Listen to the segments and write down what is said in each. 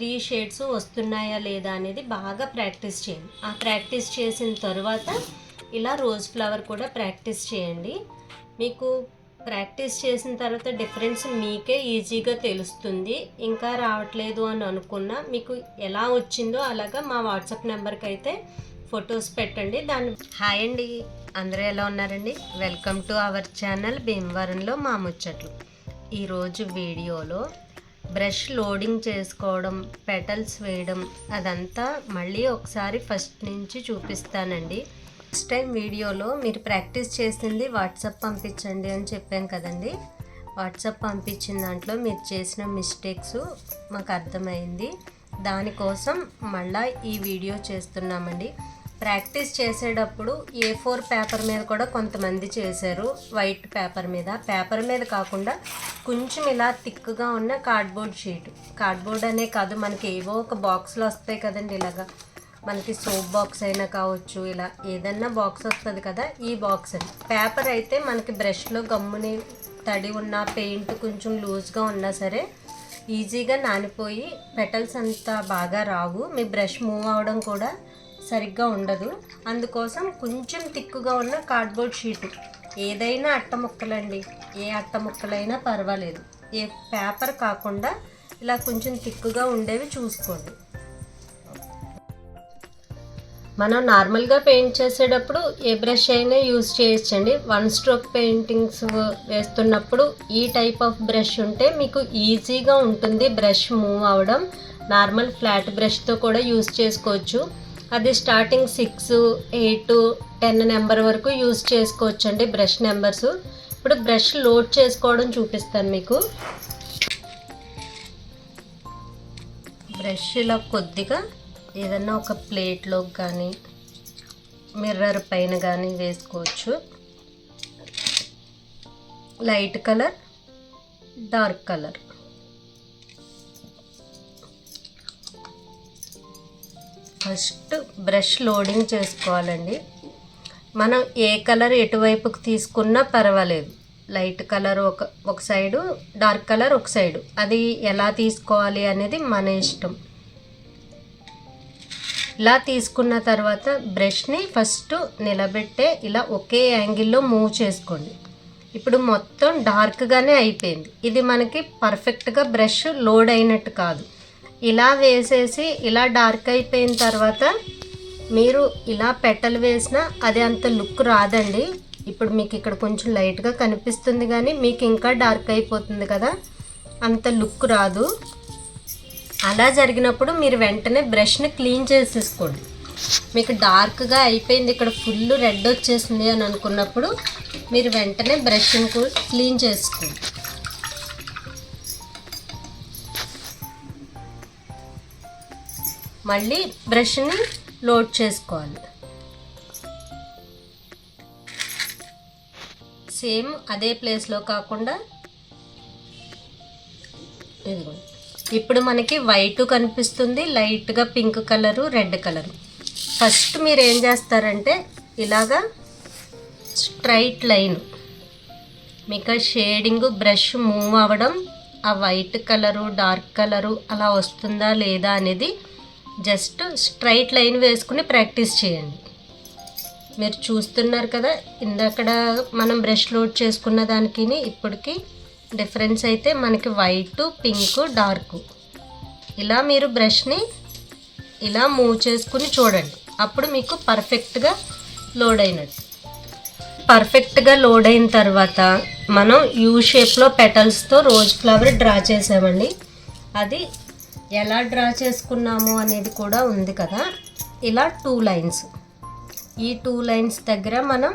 Three shades వస్తున్నాయా లేదా అనేది బాగా ప్రాక్టీస్ చేయండి. ఆ ప్రాక్టీస్ చేసిన తర్వాత ఇలా రోజ్ ఫ్లవర్ కూడా ప్రాక్టీస్ చేయండి. మీకు ప్రాక్టీస్ చేసిన తర్వాత డిఫరెన్స్ మీకే ఈజీగా తెలుస్తుంది. ఇంకా రావట్లేదు అని అనుకున్నా మీకు ఎలా వచ్చిందో అలాగా మా వాట్సాప్ నెంబర్కి అయితే ఫొటోస్ పెట్టండి. దాన్ని హాయ్ అండి. అందరూ ఎలా ఉన్నారండి? వెల్కమ్ టు అవర్ ఛానల్ భీమవరంలో మా ముచ్చట్లు. ఈరోజు వీడియోలో బ్రష్ లోడింగ్ చేసుకోవడం పెటల్స్ వేయడం అదంతా మళ్ళీ ఒకసారి ఫస్ట్ నుంచి చూపిస్తానండి. ఫస్ట్ టైం వీడియోలో మీరు ప్రాక్టీస్ చేసింది వాట్సాప్ పంపించండి అని చెప్పాం కదండి. వాట్సాప్ పంపించిన దాంట్లో మీరు చేసిన మిస్టేక్స్ మాకు అర్థమైంది. దానికోసం మళ్ళా ఈ వీడియో చేస్తున్నామండి. ప్రాక్టీస్ చేసేటప్పుడు ఏ ఫోర్ పేపర్ మీద కూడా కొంతమంది చేశారు. వైట్ పేపర్ మీద. పేపర్ మీద కాకుండా కొంచెం ఇలా థిక్గా ఉన్న కార్డ్బోర్డ్ షీట్ కార్డ్బోర్డ్ అనే కాదు మనకి ఏవో ఒక బాక్స్లో వస్తాయి కదండి ఇలాగా. మనకి సోప్ బాక్స్ అయినా కావచ్చు ఇలా ఏదన్నా బాక్స్ వస్తుంది కదా ఈ బాక్స్ అని. పేపర్ అయితే మనకి బ్రష్లో గమ్ముని తడి ఉన్న పెయింట్ కొంచెం లూజ్గా ఉన్నా సరే ఈజీగా నానిపోయి పెటల్స్ అంత బాగా రావు. మీ బ్రష్ మూవ్ అవడం కూడా సరిగ్గా ఉండదు. అందుకోసం కొంచెం తిక్కుగా ఉన్న కార్డ్బోర్డ్ షీటు ఏదైనా అట్ట ముక్కలండి. ఏ అట్ట ముక్కలైనా పర్వాలేదు. ఏ పేపర్ కాకుండా ఇలా కొంచెం తిక్కుగా ఉండేవి చూసుకోండి. మనం నార్మల్గా పెయింట్ చేసేటప్పుడు ఏ బ్రష్ అయినా యూజ్ చేయొచ్చండి. వన్ స్ట్రోక్ పెయింటింగ్స్ వేస్తున్నప్పుడు ఈ టైప్ ఆఫ్ బ్రష్ ఉంటే మీకు ఈజీగా ఉంటుంది బ్రష్ మూవ్ అవడం. నార్మల్ ఫ్లాట్ బ్రష్తో కూడా యూజ్ చేసుకోవచ్చు. అది starting six eight ten number వరకు యూజ్ చేసుకోవచ్చు అండి బ్రష్ నెంబర్స్ ఇప్పుడు బ్రష్ లోడ్ చేసుకోవడం చూపిస్తాను మీకు. బ్రష్ ఇలా కొద్దిగా ఏదన్నా ఒక ప్లేట్లో కానీ మిర్రర్ పైన కానీ వేసుకోవచ్చు. Light colour dark colour first brush loading చేసుకోవాలండి. మనం ఏ కలర్ ఎటువైపుకి తీసుకున్నా పర్వాలేదు. లైట్ కలర్ ఒక ఒక సైడు డార్క్ కలర్ ఒక సైడు. అది ఎలా తీసుకోవాలి అనేది మన ఇష్టం. ఇలా తీసుకున్న తర్వాత బ్రష్ని ఫస్ట్ నిలబెట్టే ఇలా ఒకే యాంగిల్లో మూవ్ చేసుకోండి. ఇప్పుడు మొత్తం డార్క్గానే అయిపోయింది. ఇది మనకి పర్ఫెక్ట్గా బ్రష్ లోడ్ అయినట్టు కాదు. ఇలా వేసేసి ఇలా డార్క్ అయిపోయిన తర్వాత మీరు ఇలా పెట్టలు వేసినా అది అంత లుక్ రాదండి. ఇప్పుడు మీకు ఇక్కడ కొంచెం లైట్గా కనిపిస్తుంది కానీ మీకు ఇంకా డార్క్ అయిపోతుంది కదా. అంత లుక్ రాదు. అలా జరిగినప్పుడు మీరు వెంటనే బ్రష్ని క్లీన్ చేసేసుకోండి. మీకు డార్క్గా అయిపోయింది ఇక్కడ ఫుల్ రెడ్ వచ్చేసింది అని అనుకున్నప్పుడు మీరు వెంటనే బ్రష్ని క్లీన్ చేసుకోండి. మళ్ళీ బ్రష్ని లోడ్ చేసుకోవాలి. సేమ్ అదే ప్లేస్లో కాకుండా ఇదిగోండి ఇప్పుడు మనకి వైట్ కనిపిస్తుంది లైట్గా pink colour red colour. First మీరు ఏం చేస్తారంటే ఇలాగా స్ట్రైట్ లైన్ మీకు షేడింగ్ బ్రష్ మూవ్ అవ్వడం ఆ వైట్ కలరు డార్క్ కలరు అలా వస్తుందా లేదా అనేది జస్ట్ స్ట్రైట్ లైన్ వేసుకుని ప్రాక్టీస్ చేయండి. మీరు చూస్తున్నారు కదా ఇందక్కడ మనం బ్రష్ లోడ్ చేసుకున్న దానికి ఇప్పటికి డిఫరెన్స్ అయితే మనకి వైట్ పింక్ డార్క్. ఇలా మీరు బ్రష్ని ఇలా మూవ్ చేసుకుని చూడండి. అప్పుడు మీకు పర్ఫెక్ట్గా లోడ్ అయినట్టు. పర్ఫెక్ట్గా లోడ్ అయిన తర్వాత మనం యూ షేప్లో పెటల్స్తో రోజ్ ఫ్లవర్ డ్రా చేసామండి. అది ఎలా డ్రా చేసుకున్నాము అనేది కూడా ఉంది కదా. ఇలా టూ లైన్స్ ఈ టూ లైన్స్ దగ్గర మనం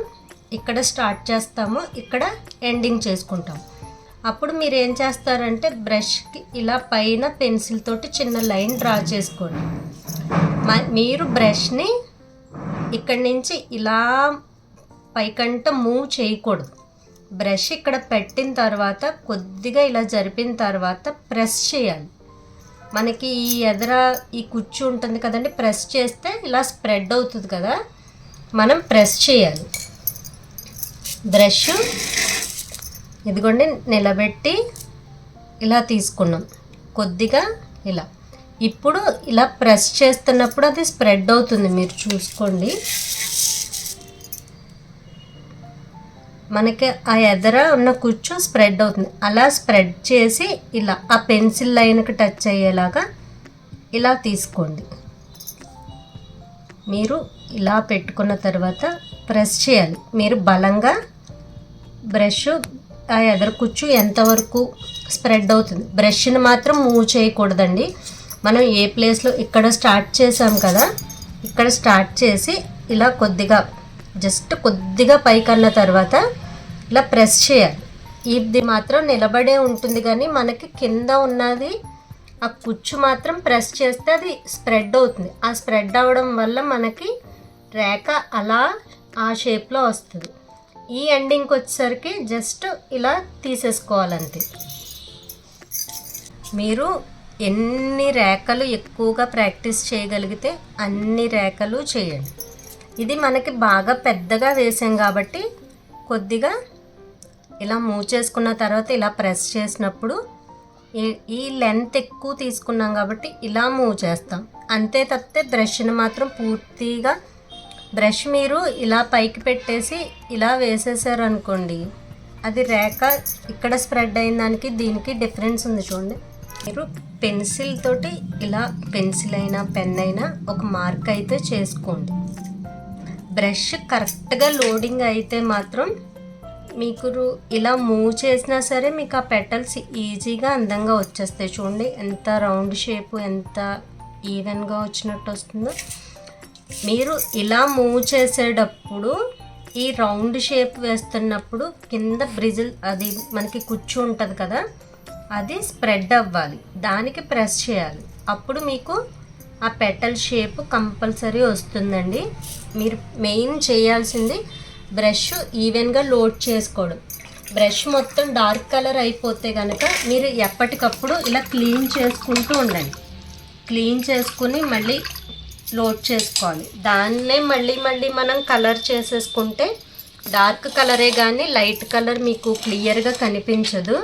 ఇక్కడ స్టార్ట్ చేస్తాము ఇక్కడ ఎండింగ్ చేసుకుంటాం అప్పుడు మీరు ఏం చేస్తారంటే బ్రష్కి ఇలా పైన పెన్సిల్ తోటి చిన్న లైన్ డ్రా చేసుకోండి. మ- మీరు బ్రష్ని ఇక్కడి నుంచి ఇలా పైకంట మూవ్ చేయకూడదు. బ్రష్ ఇక్కడ పెట్టిన తర్వాత కొద్దిగా ఇలా జరిపిన తర్వాత ప్రెస్ చేయాలి. మనకి ఈ ఎదర ఈ కుచ్చు ఉంటుంది కదండి ప్రెస్ చేస్తే ఇలా స్ప్రెడ్ అవుతుంది కదా. మనం ప్రెస్ చేయాలి. బ్రష్ ఇదిగోండి నిలబెట్టి ఇలా తీసుకున్నాం. కొద్దిగా ఇలా. ఇప్పుడు ఇలా ప్రెస్ చేస్తున్నప్పుడు అది స్ప్రెడ్ అవుతుంది మీరు చూసుకోండి. మనకి ఆ ఎదర ఉన్న కుచ్చు స్ప్రెడ్ అవుతుంది. అలా స్ప్రెడ్ చేసి ఇలా ఆ పెన్సిల్ లైన్కి టచ్ అయ్యేలాగా ఇలా తీసుకోండి. మీరు ఇలా పెట్టుకున్న తర్వాత ప్రెస్ చేయాలి. మీరు బలంగా బ్రష్ ఆ ఎదర కుచ్చు ఎంతవరకు స్ప్రెడ్ అవుతుంది. బ్రష్ని మాత్రం మూవ్ చేయకూడదండి. మనం ఏ ప్లేస్లో ఇక్కడ స్టార్ట్ చేసాం కదా ఇక్కడ స్టార్ట్ చేసి ఇలా కొద్దిగా జస్ట్ కొద్దిగా పైకన్న తర్వాత ఇలా ప్రెస్ చేయాలి. ఇది మాత్రం నిలబడే ఉంటుంది కానీ మనకి కింద ఉన్నది ఆ కుచ్చు మాత్రం ప్రెస్ చేస్తే అది స్ప్రెడ్ అవుతుంది. ఆ స్ప్రెడ్ అవ్వడం వల్ల మనకి రేఖ అలా ఆ షేప్లో వస్తుంది. ఈ ఎండింగ్కి వచ్చేసరికి జస్ట్ ఇలా తీసేసుకోవాలంతే. మీరు ఎన్ని రేఖలు ఎక్కువగా ప్రాక్టీస్ చేయగలిగితే అన్ని రేఖలు చేయండి. ఇది మనకి బాగా పెద్దగా వేసాం కాబట్టి కొద్దిగా ఇలా మూవ్ చేసుకున్న తర్వాత ఇలా ప్రెస్ చేసినప్పుడు ఈ ఈ లెంత్ ఎక్కువ తీసుకున్నాం కాబట్టి ఇలా మూవ్ చేస్తాం. అంతే తప్పితే బ్రష్ని మాత్రం పూర్తిగా బ్రష్ మీరు ఇలా పైకి పెట్టేసి ఇలా వేసేసారు అనుకోండి అది రేఖ ఇక్కడ స్ప్రెడ్ అయిన దానికి దీనికి డిఫరెన్స్ ఉంది చూడండి. మీరు పెన్సిల్ తోటి ఇలా పెన్సిల్ అయినా పెన్ అయినా ఒక మార్క్ అయితే చేసుకోండి. బ్రష్ కరెక్ట్గా లోడింగ్ అయితే మాత్రం మీకు ఇలా మూవ్ చేసినా సరే మీకు ఆ పెటల్స్ ఈజీగా అందంగా వచ్చేస్తాయి. చూడండి ఎంత రౌండ్ షేప్ ఎంత ఈవెన్గా వచ్చినట్టు వస్తుందో. మీరు ఇలా మూవ్ చేసేటప్పుడు ఈ రౌండ్ షేప్ వేస్తున్నప్పుడు కింద బ్రిజిల్ అది మనకి కుచ్చు ఉంటుంది కదా అది స్ప్రెడ్ అవ్వాలి. దానికి ప్రెస్ చేయాలి. అప్పుడు మీకు ఆ పెటల్ షేప్ కంపల్సరీ వస్తుందండి. మీరు మెయిన్ చేయాల్సింది బ్రష్ ఈవెన్గా లోడ్ చేసుకోవడం. బ్రష్ మొత్తం డార్క్ కలర్ అయిపోతే కనుక మీరు ఎప్పటికప్పుడు ఇలా క్లీన్ చేసుకుంటూ ఉండండి. క్లీన్ చేసుకుని మళ్ళీ లోడ్ చేసుకోవాలి. దాన్నే మళ్ళీ మళ్ళీ మనం కలర్ చేసేసుకుంటే డార్క్ కలరే కానీ లైట్ కలర్ మీకు క్లియర్గా కనిపించదు.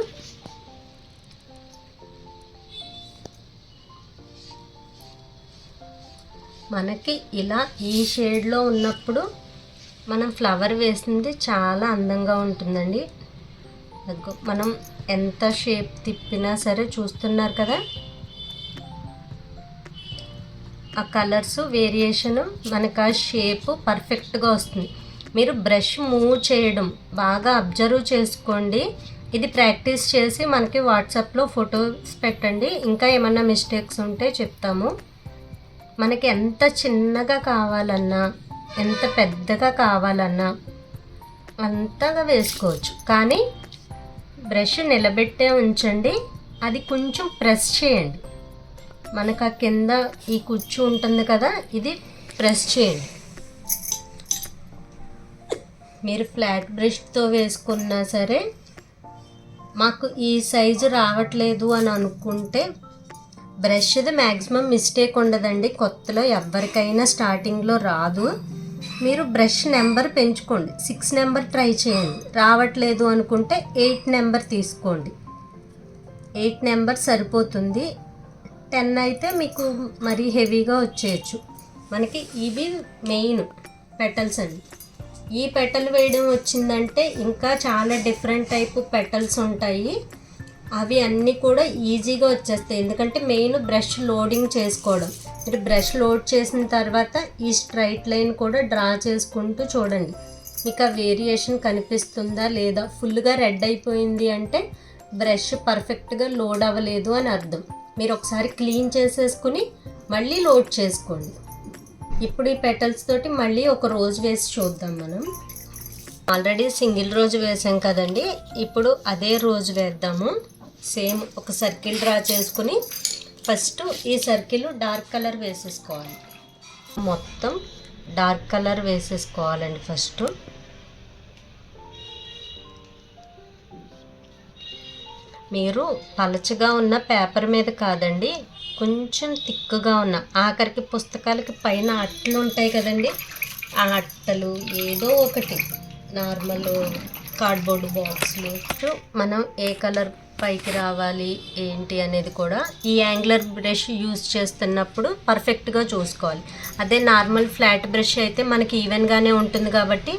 మనకి ఇలా ఈ షేడ్లో ఉన్నప్పుడు మనం ఫ్లవర్ వేసింది చాలా అందంగా ఉంటుందండి. మనం ఎంత షేప్ తిప్పినా సరే చూస్తున్నారు కదా? ఆ కలర్స్ వేరియేషన్ మనకు ఆ షేప్ పర్ఫెక్ట్గా వస్తుంది. మీరు బ్రష్ మూవ్ చేయడం బాగా అబ్జర్వ్ చేసుకోండి. ఇది ప్రాక్టీస్ చేసి మనకి వాట్సాప్లో ఫొటోస్ పెట్టండి. ఇంకా ఏమన్నా మిస్టేక్స్ ఉంటే చెప్తాము. మనకి ఎంత చిన్నగా కావాలన్నా ఎంత పెద్దగా కావాలన్నా అంతగా వేసుకోవచ్చు. కానీ బ్రష్ నిలబెట్టే ఉంచండి. అది కొంచెం ప్రెస్ చేయండి. మనకు ఆ కింద ఈ కుచ్చు ఉంటుంది కదా ఇది ప్రెస్ చేయండి. మీరు ఫ్లాట్ బ్రష్తో వేసుకున్నా సరే మాకు ఈ సైజు రావట్లేదు అని అనుకుంటే బ్రష్ది మ్యాక్సిమం మిస్టేక్ ఉండదండి. కొత్తలో ఎవరికైనా స్టార్టింగ్లో రాదు. మీరు బ్రష్ నెంబర్ పెంచుకోండి. సిక్స్ నెంబర్ ట్రై చేయండి. రావట్లేదు అనుకుంటే ఎయిట్ నెంబర్ తీసుకోండి. ఎయిట్ నెంబర్ సరిపోతుంది. టెన్ అయితే మీకు మరీ హెవీగా వచ్చేయచ్చు. మనకి ఇవి మెయిన్ పెటల్స్ అండి. ఈ పెటల్ వేయడం వచ్చిందంటే ఇంకా చాలా డిఫరెంట్ టైప్ పెటల్స్ ఉంటాయి. అవి అన్నీ కూడా ఈజీగా వచ్చేస్తాయి. ఎందుకంటే మెయిన్ బ్రష్ లోడింగ్ చేసుకోవడం. మీరు బ్రష్ లోడ్ చేసిన తర్వాత ఈ స్ట్రైట్ లైన్ కూడా డ్రా చేసుకుంటూ చూడండి. మీకు ఆ వేరియేషన్ కనిపిస్తుందా లేదా? ఫుల్గా రెడ్ అయిపోయింది అంటే బ్రష్ పర్ఫెక్ట్గా లోడ్ అవ్వలేదు అని అర్థం. మీరు ఒకసారి క్లీన్ చేసేసుకుని మళ్ళీ లోడ్ చేసుకోండి. ఇప్పుడు ఈ పెటల్స్ తోటి మళ్ళీ ఒక రోజు వేసి చూద్దాం మనం. ఆల్రెడీ సింగిల్ రోజు వేసాం కదండి. ఇప్పుడు అదే రోజు వేద్దాము. సేమ్ ఒక సర్కిల్ డ్రా చేసుకుని ఫస్ట్ ఈ సర్కిల్ డార్క్ కలర్ వేసేసుకోవాలి. మొత్తం డార్క్ కలర్ వేసేసుకోవాలండి ఫస్ట్. మీరు పలచగా ఉన్న పేపర్ మీద కాదండి కొంచెం తిక్కుగా ఉన్న ఆఖరికి పుస్తకాలకి పైన అట్టలు ఉంటాయి కదండి ఆ అట్టలు ఏదో ఒకటి. నార్మల్ కార్డ్బోర్డ్ బాక్స్లు మనం ఏ కలర్ పైకి రావాలి ఏంటి అనేది కూడా ఈ యాంగులర్ బ్రష్ యూజ్ చేస్తున్నప్పుడు పర్ఫెక్ట్గా చూసుకోవాలి. అదే నార్మల్ ఫ్లాట్ బ్రష్ అయితే మనకి ఈవెన్గానే ఉంటుంది కాబట్టి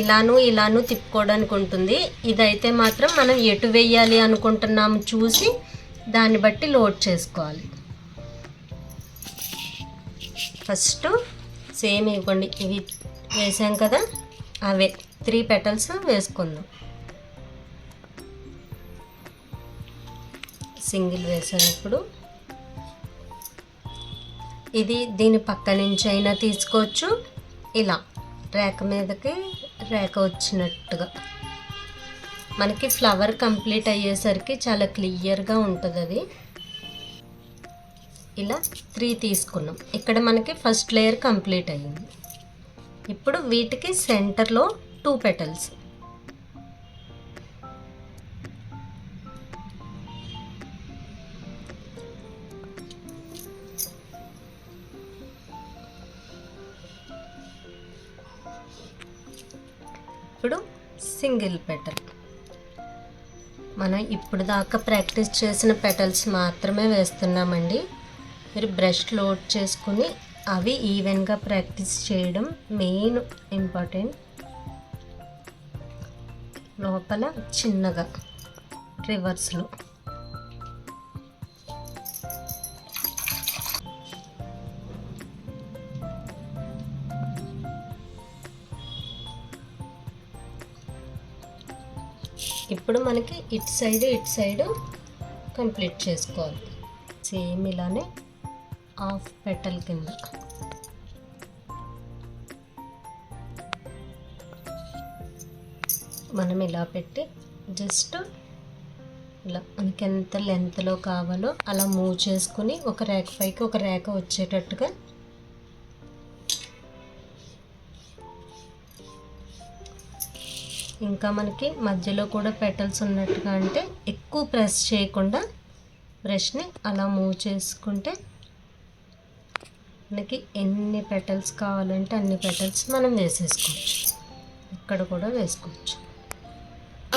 ఇలాను ఇలాను తిప్పుకోవడానికి ఉంటుంది. ఇదైతే మాత్రం మనం ఎటు వేయాలి అనుకుంటున్నాము చూసి దాన్ని బట్టి లోడ్ చేసుకోవాలి. ఫస్ట్ సేమ్ ఇవ్వండి. ఇవి వేసాం కదా అవే. త్రీ పెటల్స్ వేసుకుందాం. సింగిల్ వేసాను ఇప్పుడు. ఇది దీని పక్క నుంచి అయినా తీసుకోవచ్చు. ఇలా రేక మీదకి రేక వచ్చినట్టుగా. మనకి ఫ్లవర్ కంప్లీట్ అయ్యేసరికి చాలా క్లియర్గా ఉంటుంది అది. ఇలా త్రీ తీసుకున్నాం. ఇక్కడ మనకి ఫస్ట్ లేయర్ కంప్లీట్ అయ్యింది. ఇప్పుడు వీటికి సెంటర్లో టూ పెటల్స్. ఇప్పుడు సింగిల్ పెటల్. మనం ఇప్పుడు దాకా ప్రాక్టీస్ చేసిన పెటల్స్ మాత్రమే వేస్తున్నామండి. మీరు బ్రష్ లోడ్ చేసుకుని అవి ఈవెన్గా ప్రాక్టీస్ చేయడం మెయిన్ ఇంపార్టెంట్. లోపల చిన్నగా రివర్స్లో. ఇప్పుడు మనకి ఇటు సైడ్ ఇటు సైడ్ కంప్లీట్ చేసుకోవాలి. సేమ్ ఇలానే హాఫ్ పెటల్ కింద. మనం ఇలా పెట్టి జస్ట్ ఇలా మనకి ఎంత లెంత్లో కావాలో అలా మూవ్ చేసుకుని ఒక ర్యాక్ పైకి ఒక ర్యాక్ వచ్చేటట్టుగా ఇంకా మనకి మధ్యలో కూడా పెటల్స్ ఉన్నట్టుగా అంటే ఎక్కువ ప్రెస్ చేయకుండా బ్రష్ని అలా మూవ్ చేసుకుంటే మనకి ఎన్ని పెటల్స్ కావాలంటే అన్ని పెటల్స్ మనం వేసేసుకోవచ్చు. ఇక్కడ కూడా వేసుకోవచ్చు.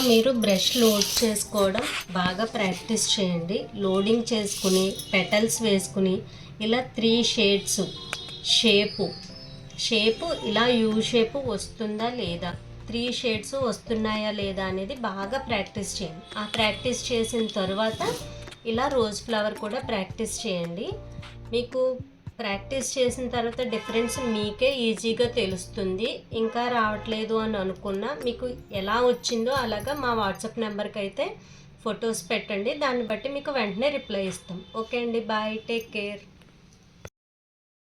మీరు బ్రష్ లోడ్ చేసుకోవడం బాగా ప్రాక్టీస్ చేయండి. లోడింగ్ చేసుకుని పెటల్స్ వేసుకుని ఇలా త్రీ షేడ్స్ షేపు. షేపు ఇలా యూ షేపు వస్తుందా లేదా? త్రీ షేడ్స్ వస్తున్నాయా లేదా అనేది బాగా ప్రాక్టీస్ చేయండి. ఆ ప్రాక్టీస్ చేసిన తర్వాత ఇలా రోజ్ ఫ్లవర్ కూడా ప్రాక్టీస్ చేయండి. మీకు ప్రాక్టీస్ చేసిన తర్వాత డిఫరెన్స్ మీకే ఈజీగా తెలుస్తుంది. ఇంకా రావట్లేదు అని అనుకున్నా మీకు ఎలా వచ్చిందో అలాగా మా వాట్సాప్ నెంబర్కి అయితే ఫొటోస్ పెట్టండి. దాన్ని బట్టి మీకు వెంటనే రిప్లై ఇస్తాం. ఓకే అండి. బాయ్. Take care.